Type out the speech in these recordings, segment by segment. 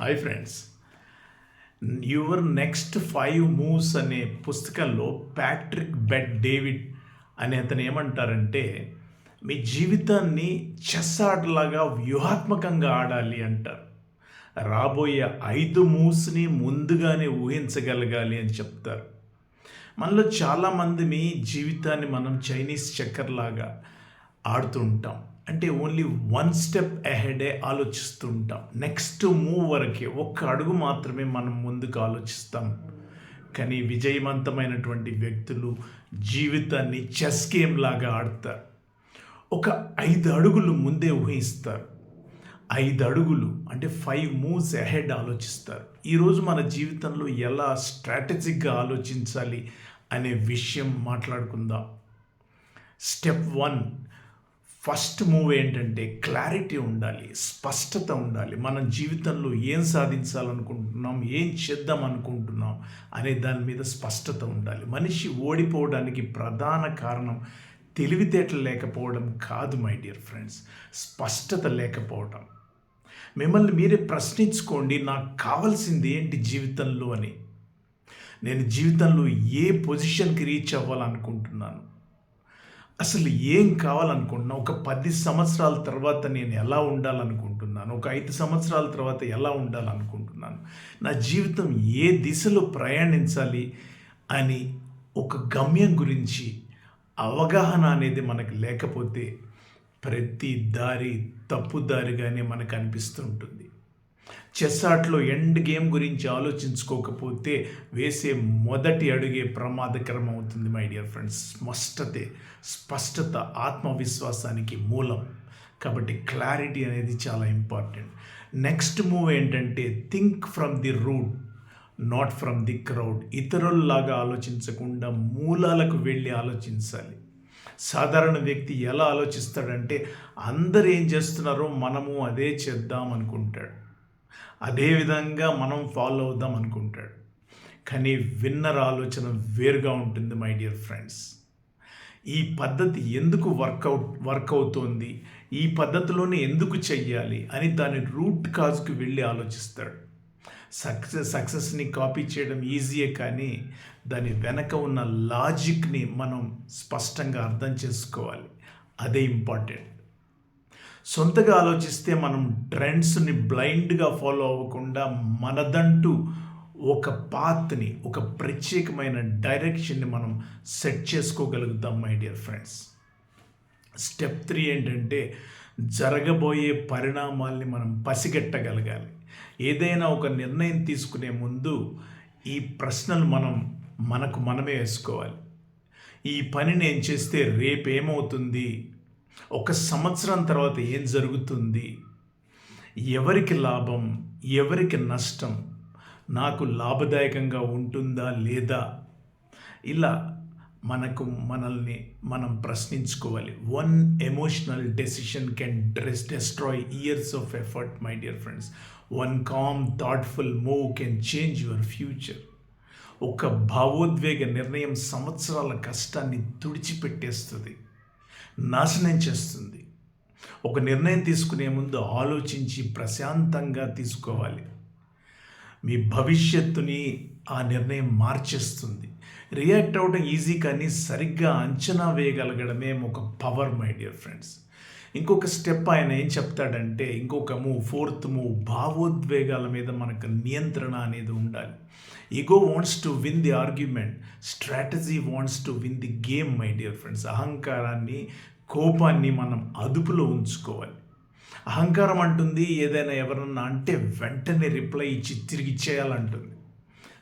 Hi friends your next five moves అనే పుస్తకంలో Patrick bet David అనే అతను ఏమంటారంటే మీ జీవితాన్ని చెస్ ఆటలాగా వ్యూహాత్మకంగా ఆడాలి అంటారు. రాబోయే ఐదు మూవ్స్ని ముందుగానే ఊహించగలగాలి అని చెప్తారు. మనలో చాలామంది మీ జీవితాన్ని మనం చైనీస్ చక్కర్లాగా ఆడుతుంటాం అంటే ఓన్లీ వన్ స్టెప్ అహెడే ఆలోచిస్తూ ఉంటాం నెక్స్ట్ మూవ్ వరకే ఒక్క అడుగు మాత్రమే మనం ముందుకు ఆలోచిస్తాం. కానీ విజయవంతమైనటువంటి వ్యక్తులు జీవితాన్ని చెస్ గేమ్ లాగా ఆడతారు. ఒక ఐదు అడుగులు ముందే ఊహిస్తారు. ఐదు అడుగులు అంటే ఫైవ్ మూవ్స్ అహెడ్ ఆలోచిస్తారు. ఈరోజు మన జీవితంలో ఎలా స్ట్రాటజిక్గా ఆలోచించాలి అనే విషయం మాట్లాడుకుందాం. స్టెప్ వన్ ఫస్ట్ మూవ్ ఏంటంటే క్లారిటీ ఉండాలి స్పష్టత ఉండాలి. మన జీవితంలో ఏం సాధించాలనుకుంటున్నాం ఏం చేద్దాం అనుకుంటున్నాం అనే దాని మీద స్పష్టత ఉండాలి. మనిషి ఓడిపోవడానికి ప్రధాన కారణం తెలివితేటలు లేకపోవడం కాదు మై డియర్ ఫ్రెండ్స్. స్పష్టత లేకపోవడం మిమ్మల్ని మీరే ప్రశ్నించుకోండి నాకు కావాల్సింది ఏంటి జీవితంలో అని. నేను జీవితంలో ఏ పొజిషన్కి రీచ్ అవ్వాలనుకుంటున్నాను? అసలు ఏం కావాలనుకుంటున్నా? ఒక పది సంవత్సరాల తర్వాత నేను ఎలా ఉండాలనుకుంటున్నాను? ఒక ఐదు సంవత్సరాల తర్వాత ఎలా ఉండాలనుకుంటున్నాను? నా జీవితం ఏ దిశలో ప్రయాణించాలి అని ఒక గమ్యం గురించి అవగాహన అనేది మనకు లేకపోతే ప్రతి దారి తప్పు దారిగానే మనకు అనిపిస్తుంటుంది చెస్ ఆటలో ఎండ్ గేమ్ గురించి ఆలోచించుకోకపోతే వేసే మొదటి అడుగే ప్రమాదకరం అవుతుంది మై డియర్ ఫ్రెండ్స్ స్పష్టతే స్పష్టత ఆత్మవిశ్వాసానికి మూలం. కాబట్టి క్లారిటీ అనేది చాలా ఇంపార్టెంట్ నెక్స్ట్ మూవ్ ఏంటంటే think from the root not from the crowd ఇతరుల్లాగా ఆలోచించకుండా మూలాలకు వెళ్ళి ఆలోచించాలి. సాధారణ వ్యక్తి ఎలా ఆలోచిస్తాడంటే అందరు ఏం చేస్తున్నారో మనము అదే చేద్దాం అనుకుంటాడు. అదేవిధంగా మనం ఫాలో అవుదాం అనుకుంటాడు. కానీ విన్నర్ ఆలోచన వేరుగా ఉంటుంది మై డియర్ ఫ్రెండ్స్ ఈ పద్ధతి ఎందుకు వర్కౌట్ వర్క్ అవుతోంది? ఈ పద్ధతిలోనే ఎందుకు చెయ్యాలి? అని దాని రూట్ కాజ్కి వెళ్ళి ఆలోచిస్తాడు. సక్సెస్ సక్సెస్ని కాపీ చేయడం ఈజీయే కానీ దాని వెనక ఉన్న లాజిక్ని మనం స్పష్టంగా అర్థం చేసుకోవాలి. అదే ఇంపార్టెంట్ సొంతగా ఆలోచిస్తే మనం ట్రెండ్స్ని బ్లైండ్గా ఫాలో అవ్వకుండా మనదంటూ ఒక పాత్ని ఒక ప్రత్యేకమైన డైరెక్షన్ని మనం సెట్ చేసుకోగలుగుతాం my dear friends. Step three ఏంటంటే జరగబోయే పరిణామాల్ని మనం పసిగట్టగలగాలి. ఏదైనా ఒక నిర్ణయం తీసుకునే ముందు ఈ ప్రశ్నలు మనం మనకు మనమే వేసుకోవాలి. ఈ పని నేను చేస్తే రేపేమవుతుంది? ఒక సంవత్సరం తర్వాత ఏం జరుగుతుంది? ఎవరికి లాభం? ఎవరికి నష్టం? నాకు లాభదాయకంగా ఉంటుందా లేదా? ఇలా మనకు మనల్ని మనం ప్రశ్నించుకోవాలి. One emotional decision can dress destroy years of effort my dear friends one calm thoughtful move can change your future ఒక భావోద్వేగ నిర్ణయం సంవత్సరాల కష్టాన్ని తుడిచిపెట్టేస్తుంది. నాశనం చేస్తుంది. ఒక నిర్ణయం తీసుకునే ముందు ఆలోచించి ప్రశాంతంగా తీసుకోవాలి. మీ భవిష్యత్తుని ఆ నిర్ణయం మార్చేస్తుంది. రియాక్ట్ అవ్వడం ఈజీ కానీ సరిగ్గా అంచనా వేయగలగడమే ఒక పవర్ మై డియర్ ఫ్రెండ్స్. ఇంకొక స్టెప్ ఆయన ఏం చెప్తాడంటే ఇంకొక మూవ్ ఫోర్త్ మూవ్ భావోద్వేగాల మీద మనకు నియంత్రణ అనేది ఉండాలి. Ego wants to win the argument strategy wants to win the game my dear friends అహంకారాన్ని కోపాన్ని మనం అదుపులో ఉంచుకోవాలి. అహంకారం అంటుంది ఏదైనా ఎవరన్నా అంటే వెంటనే రిప్లై ఇచ్చి తిరిగి ఇచ్చేయాలంటుంది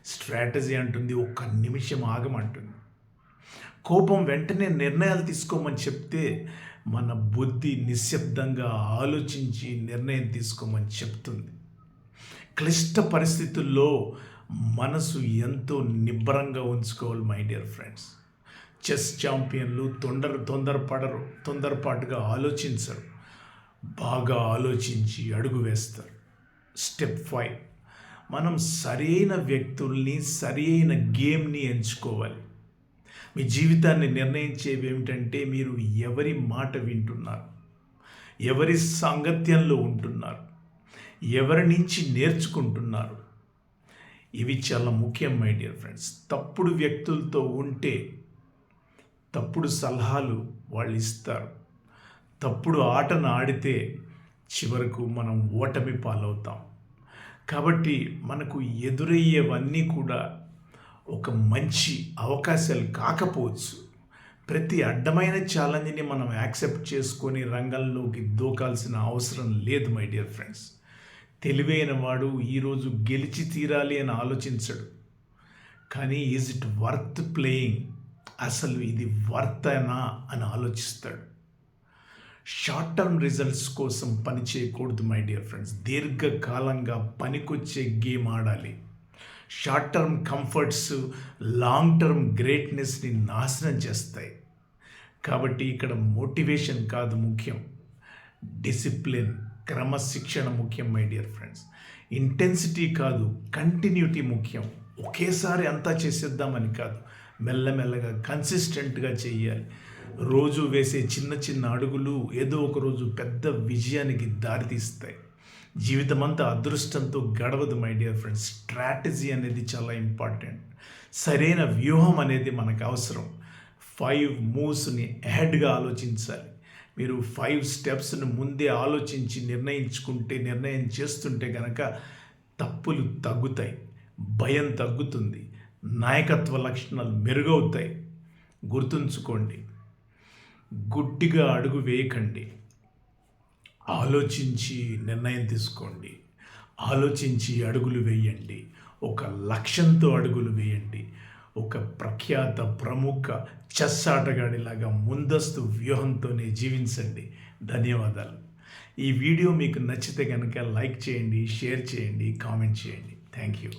స్ట్రాటజీ అంటుంది ఒక్క నిమిషం ఆగమంటుంది. కోపం వెంటనే నిర్ణయాలు తీసుకోమని చెప్తే మన బుద్ధి నిశ్శబ్దంగా ఆలోచించి నిర్ణయం తీసుకోమని చెప్తుంది. క్లిష్ట పరిస్థితుల్లో మనసు ఎంతో నిబ్బరంగా ఉంచుకోవాలి మై డియర్ ఫ్రెండ్స్ చెస్ ఛాంపియన్లు తొందర తొందరపడరు తొందరపాటుగా ఆలోచించరు. బాగా ఆలోచించి అడుగు వేస్తారు. స్టెప్ ఫైవ్ మనం సరైన వ్యక్తుల్ని సరైన గేమ్ని ఎంచుకోవాలి. మీ జీవితాన్ని నిర్ణయించేవి ఏమిటంటే మీరు ఎవరి మాట వింటున్నారు? ఎవరి సాంగత్యంలో ఉంటున్నారు? ఎవరి నుంచి నేర్చుకుంటున్నారు? ఇవి చాలా ముఖ్యం మై డియర్ ఫ్రెండ్స్. తప్పుడు వ్యక్తులతో ఉంటే తప్పుడు సలహాలు వాళ్ళు ఇస్తారు. తప్పుడు ఆటను ఆడితే చివరకు మనం ఓటమి పాలవుతాం. కాబట్టి మనకు ఎదురయ్యేవన్నీ కూడా ఒక మంచి అవకాశాలు కాకపోవచ్చు. ప్రతి అడ్డమైన ఛాలెంజ్ని మనం యాక్సెప్ట్ చేసుకొని రంగంలోకి దూకాల్సిన అవసరం లేదు మై డియర్ ఫ్రెండ్స్ తెలివైన వాడు ఈరోజు గెలిచి తీరాలి అని ఆలోచించడు. కానీ ఈజ్ ఇట్ వర్త్ ప్లేయింగ్ అసలు ఇది వర్తనా అని ఆలోచిస్తాడు. షార్ట్ టర్మ్ రిజల్ట్స్ కోసం పని చేయకూడదు మై డియర్ ఫ్రెండ్స్ దీర్ఘకాలంగా పనికొచ్చే గేమ్ ఆడాలి. Short term comforts long term గ్రేట్నెస్ని నాశనం చేస్తాయి. కాబట్టి ఇక్కడ మోటివేషన్ కాదు ముఖ్యం. డిసిప్లిన్ క్రమశిక్షణ ముఖ్యం మై డియర్ ఫ్రెండ్స్ ఇంటెన్సిటీ కాదు కంటిన్యూటీ ముఖ్యం. ఒకేసారి అంతా చేసేద్దామని కాదు. మెల్లమెల్లగా కన్సిస్టెంట్గా చేయాలి. రోజు వేసే చిన్న చిన్న అడుగులు ఏదో ఒక రోజు పెద్ద విజయానికి దారితీస్తాయి. జీవితం అంతా అదృష్టంతో గడవదు మై డియర్ ఫ్రెండ్స్ స్ట్రాటజీ అనేది చాలా ఇంపార్టెంట్ సరైన వ్యూహం అనేది మనకు అవసరం. ఫైవ్ మూవ్స్ని అహెడ్గా ఆలోచించాలి. మీరు ఫైవ్ స్టెప్స్ను ముందే ఆలోచించి నిర్ణయించుకుంటే నిర్ణయం చేస్తుంటే కనుక తప్పులు తగ్గుతాయి. భయం తగ్గుతుంది. నాయకత్వ లక్షణాలు మెరుగవుతాయి. గుర్తుంచుకోండి. గుడ్డిగా అడుగు వేయకండి. ఆలోచించి నిర్ణయం తీసుకోండి. ఆలోచించి అడుగులు వేయండి. ఒక లక్ష్యంతో అడుగులు వేయండి. ఒక ప్రఖ్యాత ప్రముఖ చెస్ ఆటగాడిలాగా ముందస్తు వ్యూహంతోనే జీవించండి. ధన్యవాదాలు. ఈ వీడియో మీకు నచ్చితే కనుక లైక్ చేయండి షేర్ చేయండి కామెంట్ చేయండి. Thank you.